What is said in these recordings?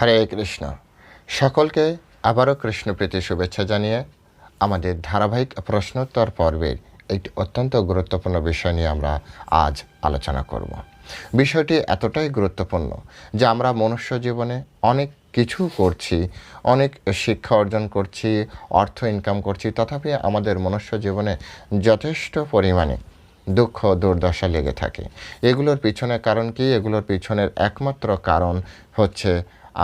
হরে কৃষ্ণ। সকলকে আবারও কৃষ্ণপ্রীতি শুভেচ্ছা জানিয়ে আমাদের ধারাবাহিক প্রশ্নোত্তর পর্বের একটি অত্যন্ত গুরুত্বপূর্ণ বিষয় নিয়ে আমরা আজ আলোচনা করব। বিষয়টি এতটাই গুরুত্বপূর্ণ যে আমরা মনুষ্য জীবনে অনেক কিছু করছি, অনেক শিক্ষা অর্জন করছি, অর্থ ইনকাম করছি, তথাপি আমাদের মনুষ্য জীবনে যথেষ্ট পরিমাণে দুঃখ, দুর্দশা লেগে থাকে। এগুলোর পিছনে কারণ কি? এগুলোর পিছনের একমাত্র কারণ হচ্ছে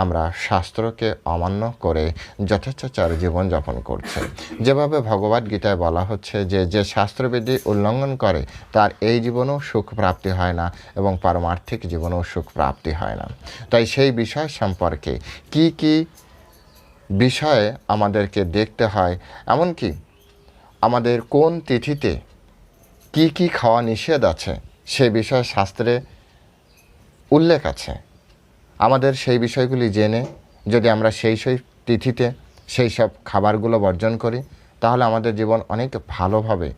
আমরা শাস্ত্রকে অমান্য করে যথেচ্ছাচার জীবনযাপন করছে। যেভাবে ভগবদ গীতায় বলা হচ্ছে যে যে শাস্ত্রবিধি উল্লঙ্ঘন করে, তার এই জীবনেও সুখ প্রাপ্তি হয় না এবং পারমার্থিক জীবনেও সুখ প্রাপ্তি হয় না। তাই সেই বিষয় সম্পর্কে কি কি বিষয়ে আমাদেরকে দেখতে হয়, এমনকি আমাদের কোন তিথিতে কি কি খাওয়া নিষেধ আছে, সে বিষয়ে শাস্ত্রে উল্লেখ আছে। আমাদের সেই বিষয়গুলি জেনে যদি আমরা সেই সেই তিথিতে সেই সব খাবারগুলো বর্জন করি, তাহলে আমাদের জীবন অনেক ভালোভাবে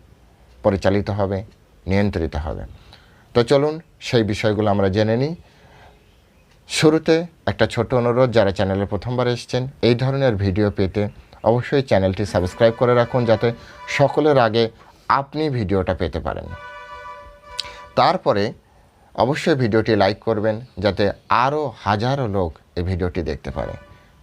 পরিচালিত হবে, নিয়ন্ত্রিত হবে। তো চলুন সেই বিষয়গুলো আমরা জেনে নিই। শুরুতে একটা ছোট অনুরোধ, যারা চ্যানেলে প্রথমবার এসেছেন, এই ধরনের ভিডিও পেতে অবশ্যই চ্যানেলটি সাবস্ক্রাইব করে রাখুন, যাতে সকলের আগে আপনি ভিডিওটা পেতে পারেন। তারপরে অবশ্যই ভিডিওটি লাইক করবেন যাতে আরও হাজারো লোক এই ভিডিওটি দেখতে পারে।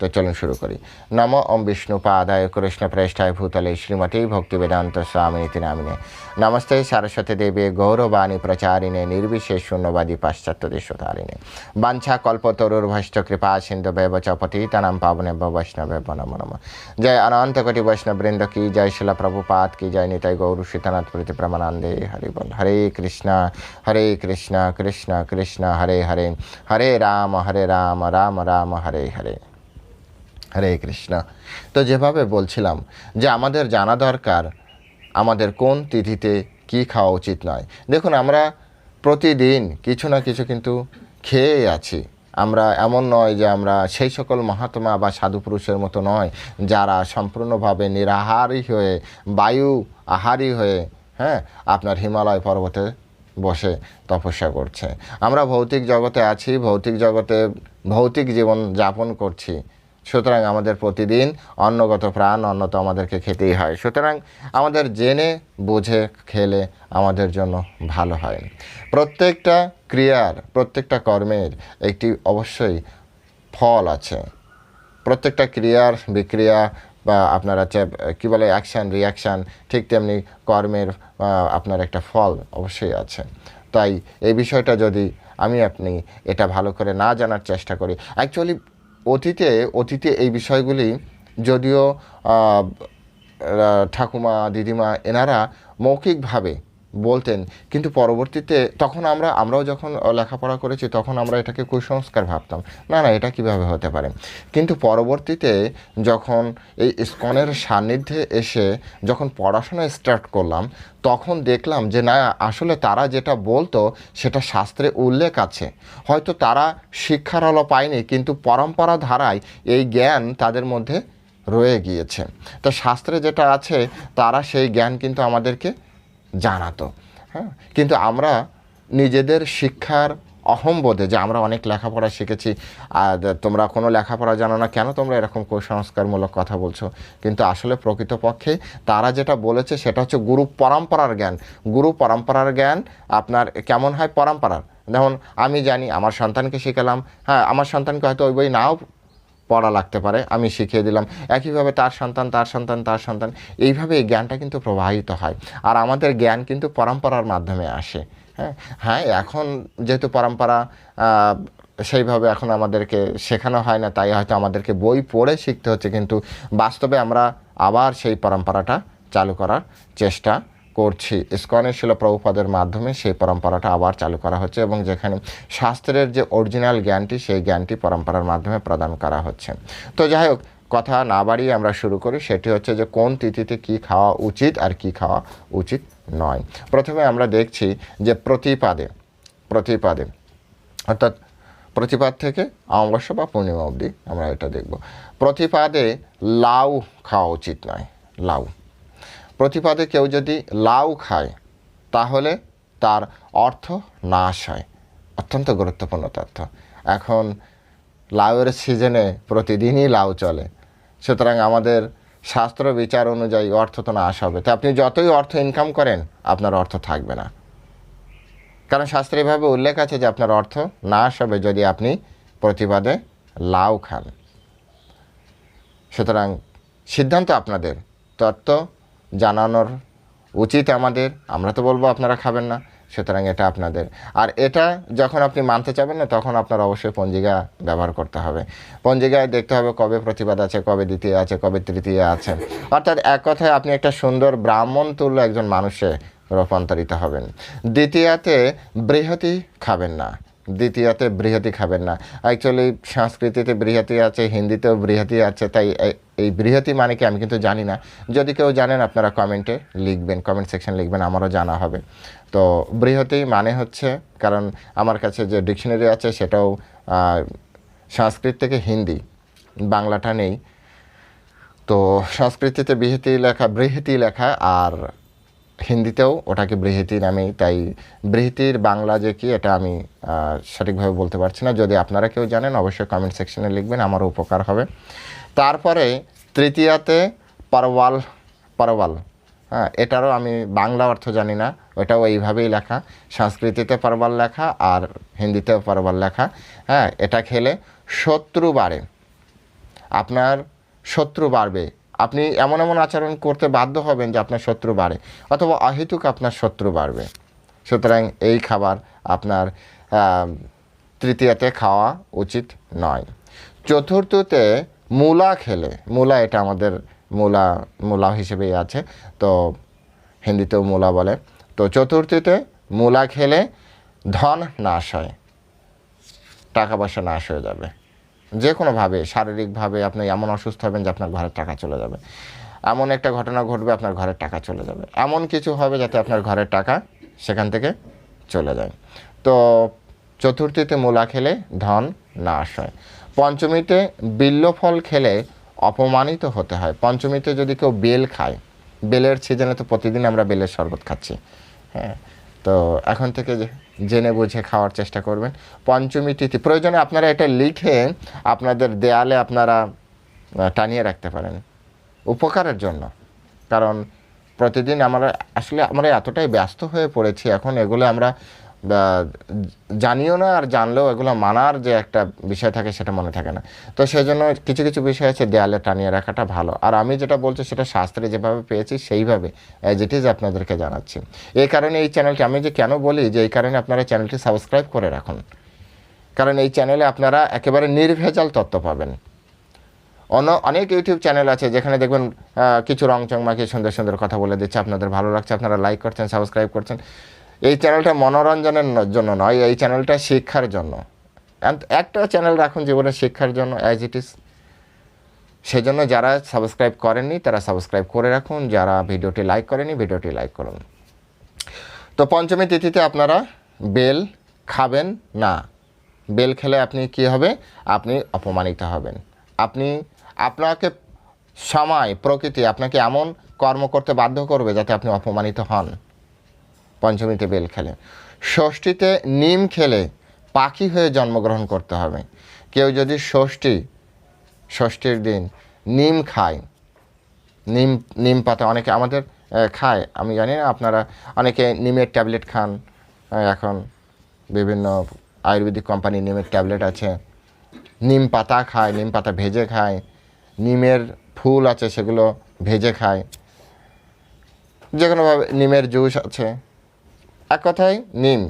তো চলুন শুরু করি। নম ওম বিষ্ণু পাদায় কৃষ্ণ প্রেষ্ঠায় ভূতলে শ্রীমতী ভক্তি বেদান্ত স্বামিনীতি নামিনে। নমস্তে সারস্বতী দেবী গৌরবাণী প্রচারিণে নির্বিশেষ শূন্যবাদী পাশ্চাত্য দেশতারিণে বাঞ্ছা কল্পতরুর ভষ্ট কৃপা সিন্ধু বেব চ পতিতানাম পাবনে বৈষ্ণবে নম নম। জয় অনন্ত কোটি বৈষ্ণববৃন্দ কি জয় শিলা প্রভুপাত, কি জয় নিতাই গৌর শীতনাথ প্রীতি প্রমানন্দে, হরি বল, হরে কৃষ্ণ হরে কৃষ্ণ কৃষ্ণ কৃষ্ণ, হরে হরে হরে রাম হরে রাম রাম রাম, হরে হরে। হরে কৃষ্ণ। তো যেভাবে বলছিলাম যে আমাদের জানা দরকার আমাদের কোন তিথিতে কি খাওয়া উচিত নয়। দেখুন, আমরা প্রতিদিন কিছু না কিছু কিন্তু খেয়ে আছি। আমরা এমন নয় যে আমরা সেই সকল মহাত্মা বা সাধু পুরুষের মতো নয়, যারা সম্পূর্ণভাবে নিরাহারই হয়ে, বায়ু আহারী হয়ে হ্যাঁ আপনার হিমালয় পর্বতে বসে তপস্যা করছে। আমরা ভৌতিক জগতে আছি, ভৌতিক জগতে ভৌতিক জীবন যাপন করছি। সুতরাং আমাদের প্রতিদিন অন্নগত প্রাণ অন্ন তো আমাদেরকে খেতেই হয়। সুতরাং আমাদের জেনে, বুঝে, খেলে আমাদের জন্য ভালো হয়। প্রত্যেকটা ক্রিয়ার, প্রত্যেকটা কর্মের একটি অবশ্যই ফল আছে। প্রত্যেকটা ক্রিয়ার বিক্রিয়া বা আপনার হচ্ছে, কী বলে অ্যাকশান রিয়াকশান ঠিক তেমনি কর্মের আপনার একটা ফল অবশ্যই আছে। তাই এই বিষয়টা যদি আমি আপনি এটা ভালো করে না জানার চেষ্টা করি অ্যাকচুয়ালি অতীতে অতীতে এই বিষয়গুলি যদিও ঠাকুমা দিদিমা এনারা মৌখিকভাবে বলতেন। কিন্তু পরবর্তীতে তখন আমরা, আমরাও যখন লেখাপড়া করেছি, তখন আমরা এটাকে কুসংস্কার ভাবতাম। না না, এটা কীভাবে হতে পারে? কিন্তু পরবর্তীতে যখন এই ইস্কনের সান্নিধ্যে এসে যখন পড়াশোনা স্টার্ট করলাম, তখন দেখলাম যে, না, আসলে তারা যেটা বলতো, সেটা শাস্ত্রে উল্লেখ আছে। হয়তো তারা শিক্ষার আলো পায়নি, কিন্তু পরম্পরা ধারায় এই জ্ঞান তাদের মধ্যে রয়ে গিয়েছে। তো শাস্ত্রে যেটা আছে, তারা সেই জ্ঞান কিন্তু আমাদেরকে জানাতো। হ্যাঁ? কিন্তু আমরা নিজেদের শিক্ষার অহম্বোধে যে আমরা অনেক লেখাপড়া শিখেছি, আর তোমরা কোনো লেখাপড়া জানো না, কেন তোমরা এরকম কুসংস্কারমূলক কথা বলছো? কিন্তু আসলে প্রকৃতপক্ষে তারা যেটা বলেছে সেটা হচ্ছে গুরু পরম্পরার জ্ঞান। গুরু পরম্পরার জ্ঞান আপনার কেমন হয়? পরম্পরার। যেমন আমি জানি, আমার সন্তানকে শিখালাম হ্যাঁ আমার সন্তানকে হয়তো ওই বই নাও পড়া লাগতে পারে, আমি শিখিয়ে দিলাম। একইভাবে তার সন্তান তার সন্তান তার সন্তান, এইভাবে এই জ্ঞানটা কিন্তু প্রবাহিত হয়। আর আমাদের জ্ঞান কিন্তু পরম্পরার মাধ্যমে আসে। হ্যাঁ হ্যাঁ এখন যেহেতু পরম্পরা সেইভাবে এখন আমাদেরকে শেখানো হয় না, তাই হয়তো আমাদেরকে বই পড়ে শিখতে হচ্ছে, কিন্তু বাস্তবে আমরা আবার সেই পরম্পরাটা চালু করার চেষ্টা করছি। শিল প্রভুপাদের মাধ্যমে সেই পরম্পরাটা আবার চালু করা হচ্ছে এবং যেখানে শাস্ত্রের যে অরিজিনাল জ্ঞানটি, সেই জ্ঞানটি পরম্পরার মাধ্যমে প্রদান করা হচ্ছে। তো যাই হোক, কথা না বাড়িয়ে আমরা শুরু করি। সেটি হচ্ছে যে কোন তিথিতে কি খাওয়া উচিত আর কি খাওয়া উচিত নয়। প্রথমে আমরা দেখছি যে প্রতিপাদে প্রতিপাদে, অর্থাৎ প্রতিপাদ থেকে অমাবস্যা বা পূর্ণিমা অবধি আমরা এটা দেখব। প্রতিপাদে লাউ খাওয়া উচিত নয়। লাউ। প্রতিপাদে কেউ যদি লাউ খায়, তাহলে তার অর্থ নাশ হয়। অত্যন্ত গুরুত্বপূর্ণ তথ্য। এখন লাউয়ের সিজনে প্রতিদিনই লাউ চলে। সুতরাং আমাদের শাস্ত্র বিচার অনুযায়ী অর্থ তো নাশ হবে। তো আপনি যতই অর্থ ইনকাম করেন, আপনার অর্থ থাকবে না। কারণ শাস্ত্রে এভাবে উল্লেখ আছে যে আপনার অর্থ নাশ হবে যদি আপনি প্রতিবাদে লাউ খান। সুতরাং সিদ্ধান্ত আপনাদের। তত্ত্ব জানানোর উচিত আমাদের। আমরা তো বলব আপনারা খাবেন না, সুতরাং এটা আপনাদের। আর এটা যখন আপনি মানতে চাবেন না, তখন আপনার অবশ্যই পঞ্জিকা ব্যবহার করতে হবে। পঞ্জিকায় দেখতে হবে কবে প্রতিবাদ আছে, কবে দ্বিতীয় আছে, কবে তৃতীয় আছে। অর্থাৎ এক কথায় আপনি একটা সুন্দর ব্রাহ্মণ তুল্য একজন মানুষে রূপান্তরিত হবেন। দ্বিতীয়াতে, বৃহতি খাবেন না। দ্বিতীয়তে বৃহতি খাবেন না। অ্যাকচুয়ালি সংস্কৃতিতে বৃহতি আছে, হিন্দিতেও বৃহতি আছে, তাই এই- বৃহতি মানে কি আমি কিন্তু জানি না। যদি কেউ জানেন, আপনারা কমেন্টে লিখবেন কমেন্ট সেকশন লিখবেন, আমারও জানা হবে। তো বৃহতি মানে হচ্ছে, কারণ আমার কাছে যে ডিকশনারি আছে, সেটাও সংস্কৃত থেকে হিন্দি, বাংলাটা নেই। তো সংস্কৃতিতে বৃহতি লেখা বৃহতি লেখা আর হিন্দিতেও ওটাকে বৃহতি নামেই, তাই বৃহতির বাংলা যে কি, এটা আমি সঠিকভাবে বলতে পারছি না। যদি আপনারা কেউ জানেন, অবশ্যই কমেন্ট সেকশনে লিখবেন, আমারও উপকার হবে। তারপরে তৃতীয়াতে পারওয়াল পারওয়াল। হ্যাঁ এটারও আমি বাংলা অর্থ জানি না, ওটাও এইভাবেই লেখা। সংস্কৃতিতে পারওয়াল লেখা আর হিন্দিতেও পারওয়াল লেখা। হ্যাঁ এটা খেলে শত্রু বাড়ে। আপনার শত্রু বাড়বে। আপনি এমন এমন আচরণ করতে বাধ্য হবেন যে আপনার শত্রু বাড়ে, অথবা অহেতুক আপনার শত্রু বাড়বে। সুতরাং এই খাবার আপনার তৃতীয়তে খাওয়া উচিত নয়। চতুর্থতে মূলা খেলে, মূলা এটা আমাদের মূলা মূলা হিসেবেই আছে, তো হিন্দিতেও মূলা বলে। তো চতুর্থীতে মূলা খেলে ধন নাশ হয়, টাকা পয়সা নাশ হয়ে যাবে। যে কোনোভাবে শারীরিকভাবে আপনি এমন অসুস্থ হবেন যে আপনার ঘরের টাকা চলে যাবে। এমন একটা ঘটনা ঘটবে, আপনার ঘরের টাকা চলে যাবে। এমন কিছু হবে যাতে আপনার ঘরের টাকা সেখান থেকে চলে যায়। তো চতুর্থীতে মূলা খেলে ধন নাশ হয় পঞ্চমীতে বিল্ল ফল খেলে অপমানিত হতে হয়। পঞ্চমীতে যদি কেউ বেল খায়, বেলের সিজনে তো প্রতিদিন আমরা বেলের শরবত খাচ্ছি। হ্যাঁ তো এখন থেকে যে- জেনে বুঝে খাওয়ার চেষ্টা করবেন। পঞ্চমী তিথি। প্রয়োজনে আপনারা এটা লিখে আপনাদের দেয়ালে আপনারা টানিয়ে রাখতে পারেন। উপকারের জন্য। কারণ প্রতিদিন আমরা, আসলে আমরা এতটাই ব্যস্ত হয়ে পড়েছি, এখন এগুলো আমরা জানিও না আর জানলেও এগুলো মানার যে একটা বিষয় থাকে সেটা মনে থাকে না। তো সেই জন্য কিছু কিছু বিষয় আছে দেয়ালে টানিয়ে রাখাটা ভালো। আর আমি যেটা বলছি সেটা শাস্ত্রে যেভাবে পেয়েছি সেইভাবে অ্যাজ ইট ইজ আপনাদেরকে জানাচ্ছি। এই কারণে এই চ্যানেলটি আমি যে কেন বলি যে এই কারণে আপনারা চ্যানেলটি সাবস্ক্রাইব করে রাখুন। কারণ এই চ্যানেলে আপনারা একেবারে নির্ভেজাল তথ্য পাবেন। অন্য অনেক ইউটিউব চ্যানেল আছে যেখানে দেখবেন কিছু রং চং মাখিয়ে সুন্দর সুন্দর কথা বলে দিচ্ছে। আপনাদের ভালো লাগছে, আপনারা লাইক করছেন সাবস্ক্রাইব করছেন। এই চ্যানেলটা মনোরঞ্জনের জন্য নয়, এই চ্যানেলটা শিক্ষার জন্য। একটা চ্যানেল রাখুন জীবনের শিক্ষার জন্য অ্যাজ ইট ইজ সেজন্য যারা সাবস্ক্রাইব করেননি, তারা সাবস্ক্রাইব করে রাখুন। যারা ভিডিওটি লাইক করেনি ভিডিওটি লাইক করুন। তো পঞ্চমী তিথিতে আপনারা বেল খাবেন না। বেল খেলে আপনি কি হবে? আপনি অপমানিত হবেন। আপনি আপনাকে সময়, প্রকৃতি আপনাকে এমন কর্ম করতে বাধ্য করবে যাতে আপনি অপমানিত হন। পঞ্চমীতে বেল খেলে। ষষ্ঠীতে নিম খেলে পাখি হয়ে জন্মগ্রহণ করতে হবে। কেউ যদি ষষ্ঠী, ষষ্ঠীর দিন নিম খায়, নিম নিম পাতা অনেকে আমাদের খায়। আমি জানি না, আপনারা অনেকে নিমের ট্যাবলেট খান এখন বিভিন্ন আয়ুর্বেদিক কোম্পানি নিমের ট্যাবলেট আছে। নিম পাতা খায়, নিম পাতা ভেজে খায়, নিমের ফুল আছে সেগুলো ভেজে খায়। যে কোনোভাবে নিমের জুস আছে। এক কথায় নিম।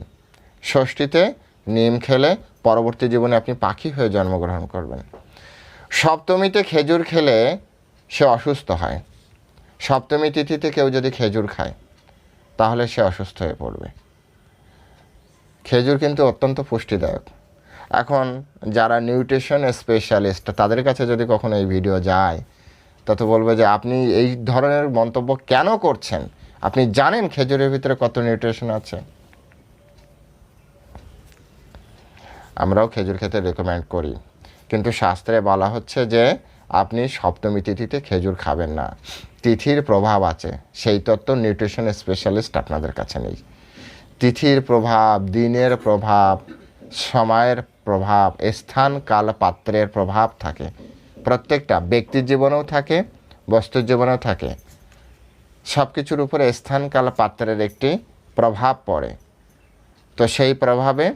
ষষ্ঠীতে নিম খেলে পরবর্তী জীবনে আপনি পাখি হয়ে জন্মগ্রহণ করবেন। সপ্তমীতে খেজুর খেলে সে অসুস্থ হয়। সপ্তমী তিথিতে কেউ যদি খেজুর খায়, তাহলে সে অসুস্থ হয়ে পড়বে। খেজুর কিন্তু অত্যন্ত পুষ্টিদায়ক। এখন যারা নিউট্রিশন স্পেশালিস্ট, তাদের কাছে যদি কখনো এই ভিডিও যায়, তত বলবে যে আপনি এই ধরনের মন্তব্য কেন করছেন? আপনি জানেন খেজুরের ভিতরে কত নিউট্রিশন আছে? আমরাও খেজুর খেতে রেকমেন্ড করি। কিন্তু শাস্ত্রে বলা হচ্ছে যে, আপনি সপ্তমী তিথিতে খেজুর খাবেন না। তিথির প্রভাব আছে। সেই তত্ত্ব নিউট্রিশন স্পেশালিস্ট আপনাদের কাছে নেই। তিথির প্রভাব, দিনের প্রভাব, সময়ের প্রভাব, স্থান, কাল, পাত্রের প্রভাব থাকে। প্রত্যেকটা ব্যক্তির জীবনেও থাকে, বস্তুর জীবনেও থাকে। সব কিছুর উপরে স্থান কাল পাত্রের একটি প্রভাব পড়ে। তো সেই প্রভাবে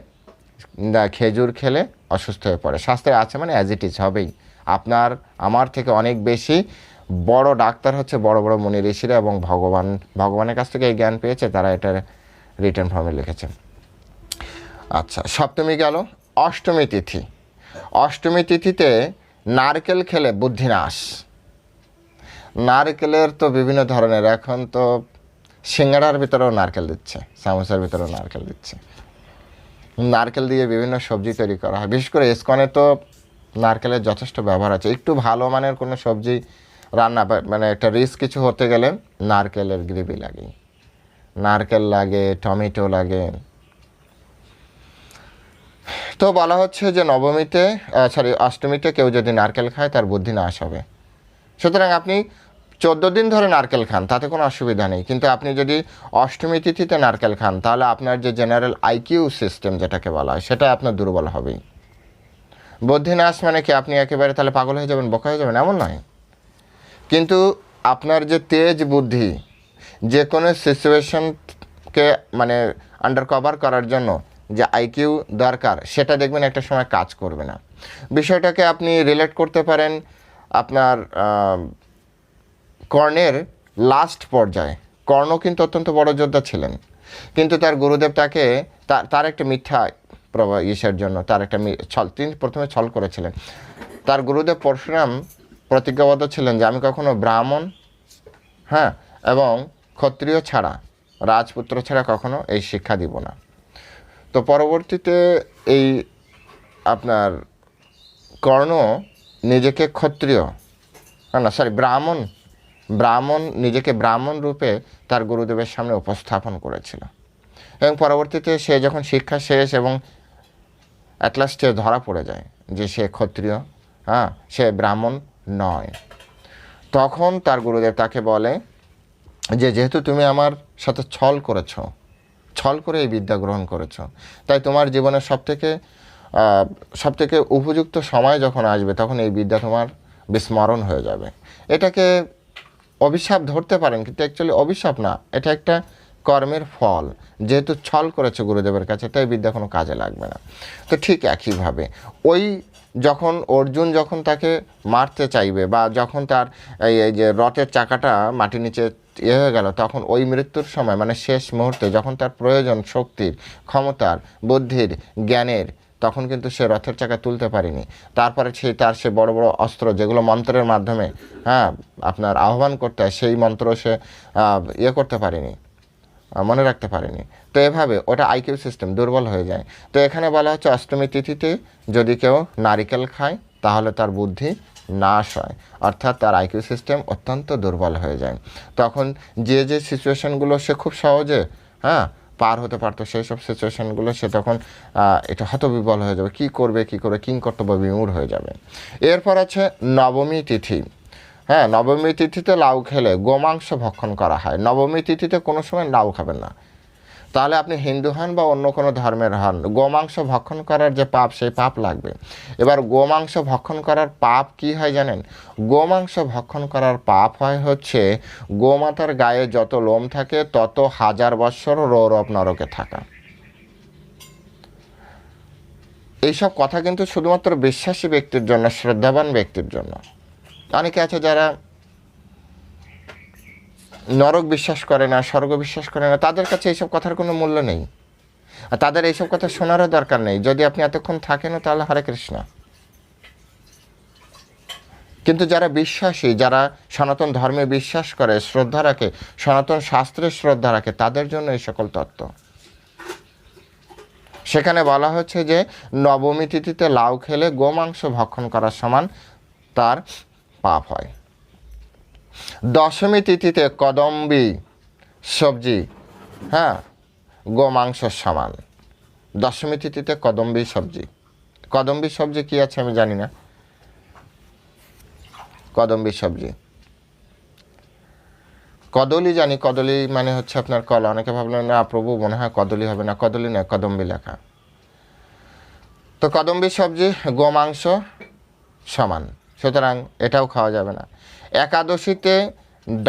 খেজুর খেলে অসুস্থ হয়ে পড়ে। শাস্ত্রে আছে মানে অ্যাজ ইট ইজ হবেই। আপনার, আমার থেকে অনেক বেশি বড় ডাক্তার হচ্ছে বড় বড় মুনি ঋষিরা এবং ভগবান, ভগবানের কাছ থেকে এই জ্ঞান পেয়েছে, তারা এটা রিটার্ন ফর্মে লিখেছে আচ্ছা সপ্তমী গেল, অষ্টমী তিথি। অষ্টমী তিথিতে নারকেল খেলে বুদ্ধিনাশ। নারকেলের তো বিভিন্ন ধরনের, এখন তো সিঙ্গাড়ার ভিতরেও নারকেল দিচ্ছে, সামোসার ভিতরেও নারকেল দিচ্ছে। নারকেল দিয়ে বিভিন্ন সবজি তৈরি করা হয়, বিশেষ করে এসকনে তো নারকেলের যথেষ্ট ব্যবহার আছে। একটু ভালো মানের কোনো সবজি রান্না মানে একটা রিস কিছু হতে গেলে নারকেলের গ্রেভি লাগে। নারকেল লাগে, টমেটো লাগে। তো বলা হচ্ছে যে নবমীতে সরি অষ্টমীতে কেউ যদি নারকেল খায় তার বুদ্ধি নাশ হবে। সুতরাং আপনি চোদ্দ দিন ধরে নারকেল খান, তাতে কোনো অসুবিধা নেই। কিন্তু আপনি যদি অষ্টমী তিথিতে নারকেল খান, তাহলে আপনার যে জেনারেল আইকিউ সিস্টেম যেটাকে বলা হয়, সেটা আপনার দুর্বল হবেই। বুদ্ধিনাশ মানে কি? আপনি একেবারে তাহলে পাগল হয়ে যাবেন, বোকা হয়ে যাবেন? এমন নয়। কিন্তু আপনার যে তেজ বুদ্ধি, যে কোনো সিচুয়েশনকে মানে আন্ডার কভার করার জন্য যে আইকিউ দরকার, সেটা দেখবেন একটা সময় কাজ করবে না। বিষয়টাকে আপনি রিলেট করতে পারেন, আপনার কর্ণের লাস্ট পর্যায়ে। কর্ণ কিন্তু অত্যন্ত বড় যোদ্ধা ছিলেন। কিন্তু তার গুরুদেব তাকে তার একটা মিথ্যা প্রভা ইসের জন্য, তার একটা ছল, তিনি প্রথমে ছল করেছিলেন। তার গুরুদেব পরশুরাম প্রতিজ্ঞাবদ্ধ ছিলেন যে, আমি কখনো ব্রাহ্মণ হ্যাঁ এবং ক্ষত্রিয় ছাড়া, রাজপুত্র ছাড়া কখনো এই শিক্ষা দিব না। তো পরবর্তীতে এই আপনার কর্ণ নিজেকে ক্ষত্রিয় না না সরি ব্রাহ্মণ ব্রাহ্মণ, নিজেকে ব্রাহ্মণ রূপে তার গুরুদেবের সামনে উপস্থাপন করেছিল। এবং পরবর্তীতে সে যখন শিক্ষা শেষ এবং অ্যাটলাস্ট ধরা পড়ে যায় যে সে ক্ষত্রিয় হ্যাঁ সে ব্রাহ্মণ নয়। তখন তার গুরুদেব তাকে বলে যে, যেহেতু তুমি আমার সাথে ছল করেছ, ছল করে এই বিদ্যা গ্রহণ করেছ, তাই তোমার জীবনের সবথেকে সব থেকে উপযুক্ত সময় যখন আসবে, তখন এই বিদ্যা তোমার বিস্মরণ হয়ে যাবে। এটাকে অভিশাপ ধরতে পারেন, কিন্তু অ্যাকচুয়ালি অভিশাপ না, এটা একটা কর্মের ফল। যেহেতু ছল করেছে গুরুদেবের কাছে, তাই বিদ্যা কোনো কাজে লাগবে না। তো ঠিক একইভাবে, ওই যখন অর্জুন যখন তাকে মারতে চাইবে, বা যখন তার এই যে রথের চাকাটা মাটির নিচে ইয়ে হয়ে গেল, তখন ওই মৃত্যুর সময় মানে শেষ মুহূর্তে, যখন তার প্রয়োজন, শক্তির, ক্ষমতার, বুদ্ধির, জ্ঞানের তখন কিন্তু সে রথের চাকা তুলতে পারেনি। তারপরে সেই তার সে বড় বড় অস্ত্র যেগুলো মন্ত্রের মাধ্যমে হ্যাঁ আপনার আহ্বান করতে হয়, সেই মন্ত্র সে ইয়ে করতে পারেনি মনে রাখতে পারেনি। তো এভাবে ওটা আইকিউ সিস্টেম দুর্বল হয়ে যায়। তো এখানে বলা হচ্ছে অষ্টমী তিথিতে যদি কেউ নারিকেল খায়, তাহলে তার বুদ্ধি নাশ হয়। অর্থাৎ তার আইকিউ সিস্টেম অত্যন্ত দুর্বল হয়ে যায়। তখন যে যে সিচুয়েশনগুলো সে খুব সহজে হ্যাঁ পার হতে পারতো সেই সব সিচুয়েশানগুলো সে তখন এটা হতবিবল হয়ে যাবে। কি করবে, কি করে, কিং কর্তব্য বিমূঢ় হয়ে যাবে। এরপর আছে নবমী তিথি। হ্যাঁ নবমী তিথিতে লাউ খেলে গোমাংস ভক্ষণ করা হয়। নবমী তিথিতে কোনো সময় লাউ খাবেন না। তাহলে আপনি হিন্দু হন বা অন্য কোনো ধর্মের হন, গোমাংস ভক্ষণ করার যে পাপ, সেই পাপ লাগবে। এবার গোমাংস ভক্ষণ করার পাপ কি হয় জানেন? গোমাংস ভক্ষণ করার পাপ হয় হচ্ছে, গোমাতার গায়ে যত লোম থাকে, তত হাজার বৎসর রৌরব নরকে থাকা। এইসব কথা কিন্তু শুধুমাত্র বিশ্বাসী ব্যক্তির জন্য, শ্রদ্ধাবান ব্যক্তির জন্য। অনেকে আছে যারা নরক বিশ্বাস করে না, স্বর্গ বিশ্বাস করে না, তাদের কাছে এইসব কথার কোনো মূল্য নেই। আর তাদের এইসব কথা শোনারও দরকার নেই। যদি আপনি এতক্ষণ থাকেনও তাহলে হরে কৃষ্ণ। কিন্তু যারা বিশ্বাসী, যারা সনাতন ধর্মে বিশ্বাস করে, শ্রদ্ধা রাখে, সনাতন শাস্ত্রে শ্রদ্ধা রাখে, তাদের জন্য এই সকল তত্ত্ব। সেখানে বলা হচ্ছে যে, নবমী তিথিতে লাউ খেলে গোমাংস ভক্ষণ করার সমান তার পাপ হয়। দশমী তিথিতে কদম্বী, সবজি হ্যাঁ গোমাংসর সমান। দশমী তিথিতে কদম্বি, সবজি। কদম্বি, সবজি কি আছে আমি জানি না। কদম্বি, সবজি। কদলি জানি, কদলি মানে হচ্ছে আপনার কলা। অনেকে ভাবলেন, না, প্রভু, মনে হয় কদলি হবে না। কদলি নয়, কদম্বী লেখা। তো কদম্বি, সবজি গোমাংস সমান। সুতরাং এটাও খাওয়া যাবে না। একাদশীতে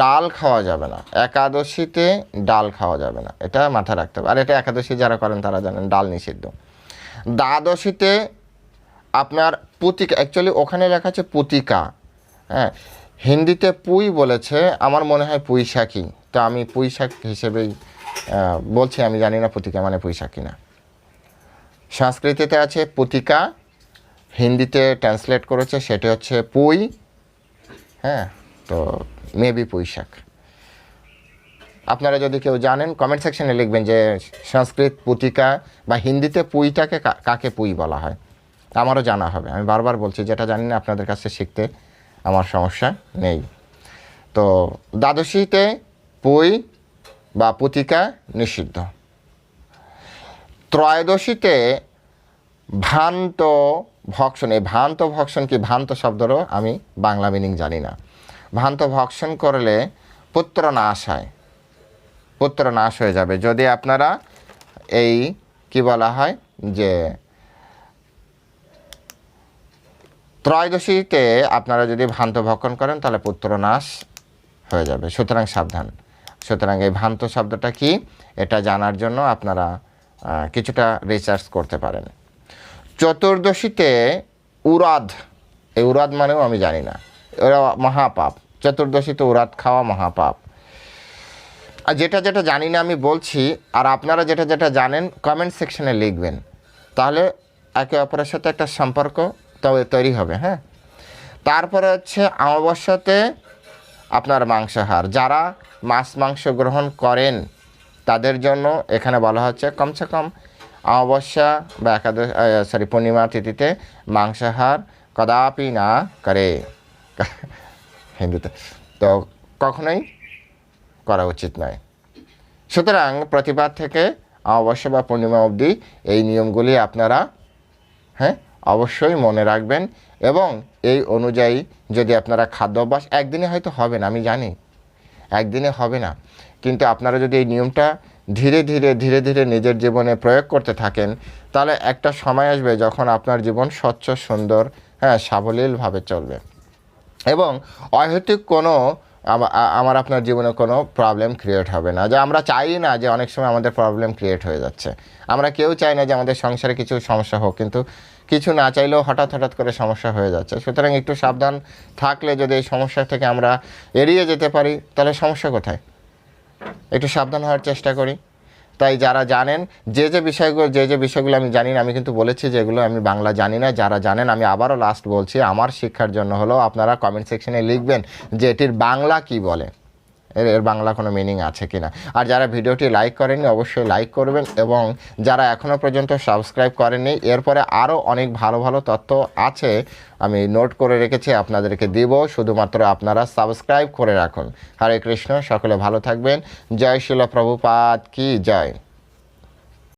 ডাল খাওয়া যাবে না। একাদশীতে ডাল খাওয়া যাবে না। এটা মাথায় রাখতে হবে। আর এটা একাদশী যারা করেন তারা জানেন, ডাল নিষিদ্ধ। দ্বাদশীতে আপনার পুতিকা অ্যাকচুয়ালি ওখানে লেখা আছে পুতিকা। হ্যাঁ হিন্দিতে পুই বলেছে, আমার মনে হয় পুঁই শাকই তো আমি পুঁই শাক হিসেবেই বলছি, আমি জানি না পুতিকা মানে পুঁই শাক কিনা। সংস্কৃতিতে আছে পুতিকা হিন্দিতে ট্রান্সলেট করেছে সেটা হচ্ছে পুই হ্যাঁ তো মেবি পুঁই শাক। আপনারা যদি কেউ জানেন কমেন্ট সেকশনে লিখবেন যে সংস্কৃত পুতিকা বা হিন্দিতে পুইটাকে কাকে পুই বলা হয়। আমারও জানা হবে। আমি বারবার বলছি, যেটা জানি না আপনাদের কাছে শিখতে আমার সমস্যা নেই। তো দ্বাদশীতে পুই বা পুতিকা নিষিদ্ধ। ত্রয়োদশীতে ভ্রান্ত ভক্ষণ, এই ভ্রান্ত ভক্ষণ কি ভ্রান্ত শব্দরও আমি বাংলা মিনিং জানি না। ভ্রান্ত ভক্ষণ করলে পুত্র নাশ হয়। পুত্র নাশ হয়ে যাবে। যদি আপনারা এই কি বলা হয় যে ত্রয়োদশীতে আপনারা যদি ভ্রান্ত ভক্ষণ করেন, তাহলে পুত্র নাশ হয়ে যাবে। সুতরাং সাবধান। সুতরাং এই ভ্রান্ত শব্দটা কি? এটা জানার জন্য আপনারা কিছুটা রিসার্চ করতে পারেন। চতুর্দশীতে উরাদ এই উরাদ মানেও আমি জানি না। ওরা মহাপাপ। চতুর্দশীতে উরাদ খাওয়া মহাপাপ। আর যেটা যেটা জানি না আমি বলছি, আর আপনারা যেটা যেটা জানেন কমেন্ট সেকশনে লিখবেন। তাহলে একে অপরের সাথে একটা সম্পর্ক তবে তৈরি হবে হ্যাঁ? তারপরে হচ্ছে অমাবস্যাতে আপনার মাংসাহার। যারা মাছ মাংস গ্রহণ করেন, তাদের জন্য এখানে বলা হচ্ছে, কমসে কম অমাবস্যা বা একাদশ সরি পূর্ণিমা তিথিতে মাংসাহার কদাপি না করে হিন্দুতে তো কখনোই করা উচিত নয় সুতরাং প্রতিবাদ থেকে অমাবস্যা বা পূর্ণিমা অবধি এই নিয়মগুলি আপনারা হ্যাঁ অবশ্যই মনে রাখবেন এবং এই অনুযায়ী যদি আপনারা খাদ্যাভ্যাস একদিনে হয়তো হবে না, আমি জানি। একদিনে হবে না। কিন্তু আপনারা যদি এই নিয়মটা ধীরে ধীরে ধীরে ধীরে নিজের জীবনে প্রয়োগ করতে থাকেন, তাহলে একটা সময় আসবে যখন আপনার জীবন স্বচ্ছ, সুন্দর হ্যাঁ সাবলীলভাবে চলবে। এবং অহেতুক কোনো আমার আপনার জীবনে কোনো প্রবলেম ক্রিয়েট হবে না। যে আমরা চাই না যে অনেক সময় আমাদের প্রবলেম ক্রিয়েট হয়ে যাচ্ছে। আমরা কেউ চাই না যে আমাদের সংসারে কিছু সমস্যা হোক, কিন্তু কিছু না চাইলেও হঠাৎ হঠাৎ করে সমস্যা হয়ে যাচ্ছে। সুতরাং একটু সাবধান থাকলে যদি এই সমস্যা থেকে আমরা এড়িয়ে যেতে পারি, তাহলে সমস্যা কোথায়? একটু সাবধান হওয়ার চেষ্টা করি। তাই যারা জানেন, যে যে বিষয়গুলো যে যে বিষয়গুলো আমি জানি না, আমি কিন্তু বলেছি যেগুলো আমি বাংলা জানি না। যারা জানেন, আমি আবারও লাস্ট বলছি, আমার শিক্ষার জন্য হলো আপনারা কমেন্ট সেকশনে লিখবেন যে এটির বাংলা কি বলে। এর এর বাংলা কোনো মিনিং আছে কিনা। আর যারা ভিডিওটি লাইক করেননি, অবশ্যই লাইক করবেন এবং যারা এখনও পর্যন্ত সাবস্ক্রাইব করেননি, এরপরে আরও অনেক ভালো ভালো তথ্য আছে আমি নোট করে রেখেছি, আপনাদেরকে দিব। শুধুমাত্র আপনারা সাবস্ক্রাইব করে রাখুন। হরে কৃষ্ণ, সকলে ভালো থাকবেন। জয় শিল প্রভুপাদ কি জয়।